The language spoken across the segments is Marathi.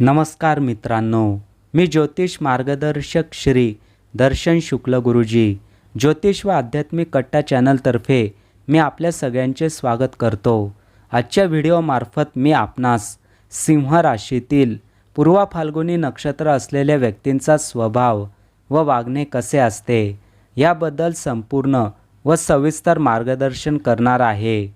नमस्कार मित्रांनो मी ज्योतिष मार्गदर्शक श्री दर्शन शुक्ल गुरुजी. ज्योतिष व आध्यात्मिक कट्टा चॅनलतर्फे मी आपल्या सगळ्यांचे स्वागत करतो. आजच्या व्हिडिओमार्फत मी आपणास सिंह राशीतील पूर्वा फाल्गुनी नक्षत्र असलेल्या व्यक्तींचा स्वभाव व वागणे कसे असते याबद्दल संपूर्ण व सविस्तर मार्गदर्शन करणार आहे.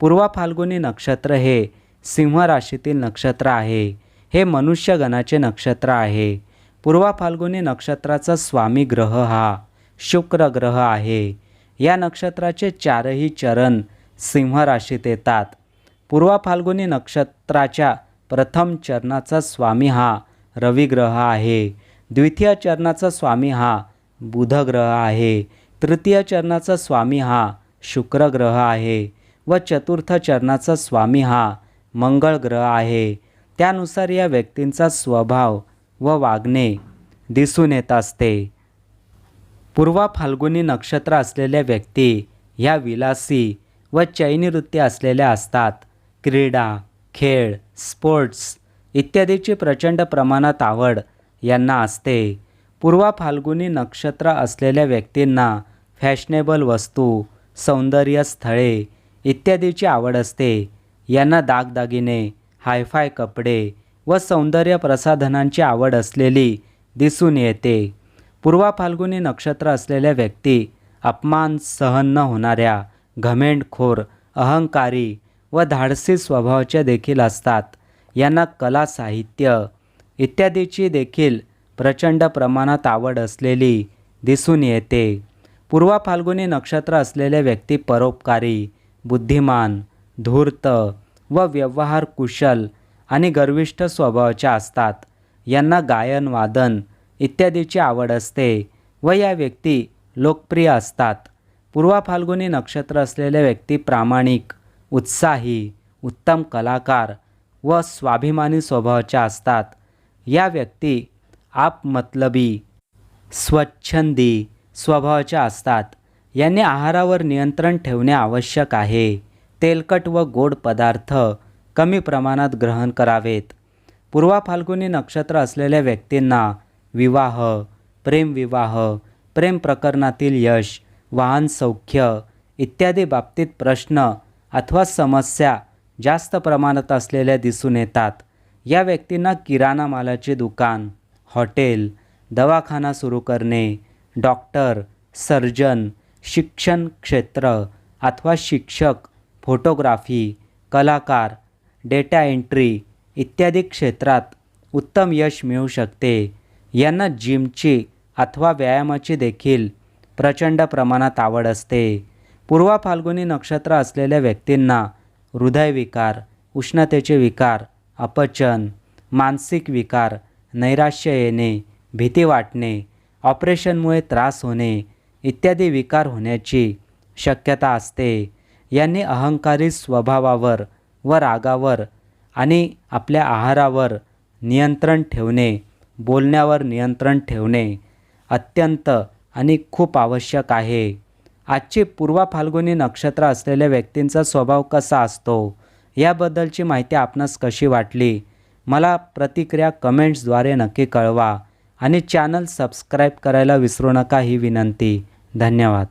पूर्वा फाल्गुनी नक्षत्र हे सिंह राशीतील नक्षत्र आहे. हे मनुष्यगणाचे नक्षत्र आहे. पूर्वा फाल्गुनी नक्षत्राचा स्वामी ग्रह हा शुक्र ग्रह आहे. या नक्षत्राचे चारही चरण सिंह राशीत येतात. पूर्वा फाल्गुनी नक्षत्राच्या प्रथम चरणाचा स्वामी हा रविग्रह आहे. द्वितीय चरणाचा स्वामी हा बुध ग्रह आहे. तृतीय चरणाचा स्वामी हा शुक्र ग्रह आहे. व चतुर्थ चरणाचा स्वामी हा मंगळ ग्रह आहे. त्यानुसार या व्यक्तींचा स्वभाव व वागणे दिसून येत असते. पूर्वा फाल्गुनी नक्षत्र असलेल्या व्यक्ती ह्या विलासी व चैनीवृत्ती असलेल्या असतात. क्रीडा खेळ स्पोर्ट्स इत्यादीची प्रचंड प्रमाणात आवड यांना असते. पूर्वा फाल्गुनी नक्षत्र असलेल्या व्यक्तींना फॅशनेबल वस्तू सौंदर्य स्थळे इत्यादीची आवड असते. यांना दागदागिने हायफाय कपडे व सौंदर्य प्रसाधनांची आवड असलेली दिसून येते. पूर्वा फाल्गुनी नक्षत्र असलेल्या व्यक्ती अपमान सहन न होणाऱ्या घमेंडखोर अहंकारी व धाडसी स्वभावाच्या देखील असतात. यांना कला साहित्य इत्यादीची देखील प्रचंड प्रमाणात आवड असलेली दिसून येते. पूर्वा फाल्गुनी नक्षत्र असलेल्या व्यक्ती परोपकारी बुद्धिमान धूर्त व व्यवहार कुशल आणि गर्विष्ठ स्वभावाच्या असतात. यांना गायन वादन इत्यादीची आवड असते व या व्यक्ती लोकप्रिय असतात. पूर्वा फाल्गुनी नक्षत्र असलेल्या व्यक्ती प्रामाणिक उत्साही उत्तम कलाकार व स्वाभिमानी स्वभावाच्या असतात. या व्यक्ती आपमतलबी स्वच्छंदी स्वभावाच्या असतात. यांनी आहारावर नियंत्रण ठेवणे आवश्यक आहे. तेलकट व गोड पदार्थ कमी प्रमाणात ग्रहण करावेत. पूर्वा फाल्गुनी नक्षत्र असलेल्या व्यक्तींना विवाह प्रेमविवाह प्रेम प्रकरणातील यश वाहन सौख्य इत्यादी बाबतीत प्रश्न अथवा समस्या जास्त प्रमाणात असलेल्या दिसून येतात. या व्यक्तींना किराणा मालाचे दुकान हॉटेल दवाखाना सुरू करणे डॉक्टर सर्जन शिक्षण क्षेत्र अथवा शिक्षक फोटोग्राफी कलाकार डेटा एंट्री इत्यादी क्षेत्रात उत्तम यश मिळू शकते. यांना जिमची अथवा व्यायामाची देखील प्रचंड प्रमाणात आवड असते. पूर्वा फाल्गुनी नक्षत्र असलेल्या व्यक्तींना हृदयविकार उष्णतेचे विकार अपचन मानसिक विकार नैराश्य येणे भीती वाटणे ऑपरेशनमुळे त्रास होणे इत्यादी विकार होण्याची शक्यता असते. यांनी अहंकारी स्वभावावर व रागावर आणि आपल्या आहारावर नियंत्रण ठेवणे बोलण्यावर नियंत्रण ठेवणे अत्यंत आणि खूप आवश्यक आहे. आजची पूर्वा फाल्गुनी नक्षत्र असलेल्या व्यक्तींचा स्वभाव कसा असतो? याबद्दलची माहिती आपणास कशी वाटली? मला प्रतिक्रिया कमेंट्सद्वारे नक्की कळवा आणि चॅनल सबस्क्राईब करायला विसरू नका ही विनंती. धन्यवाद.